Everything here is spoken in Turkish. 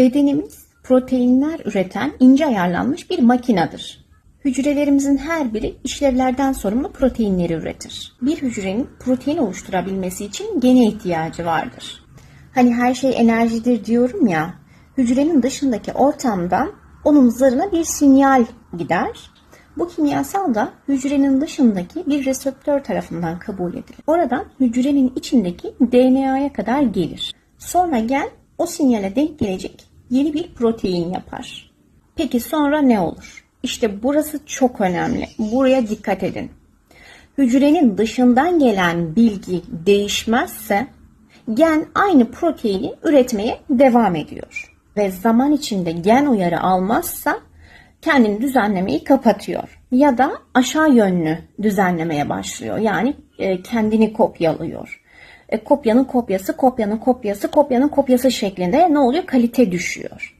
Bedenimiz proteinler üreten ince ayarlanmış bir makinedir. Hücrelerimizin her biri işlevlerden sorumlu proteinleri üretir. Bir hücrenin protein oluşturabilmesi için gene ihtiyacı vardır. Hani her şey enerjidir diyorum ya, hücrenin dışındaki ortamdan onun zarına bir sinyal gider. Bu kimyasal da hücrenin dışındaki bir reseptör tarafından kabul edilir. Oradan hücrenin içindeki DNA'ya kadar gelir. Sonra gen o sinyale denk gelecek yeni bir protein yapar. Peki sonra ne olur? İşte burası çok önemli. Buraya dikkat edin. Hücrenin dışından gelen bilgi değişmezse gen aynı proteini üretmeye devam ediyor. Ve zaman içinde gen uyarı almazsa kendini düzenlemeyi kapatıyor. Ya da aşağı yönlü düzenlemeye başlıyor. Yani e, kendini kopyalıyor. E, kopyanın kopyası, kopyanın kopyası, kopyanın kopyası şeklinde ne oluyor? Kalite düşüyor.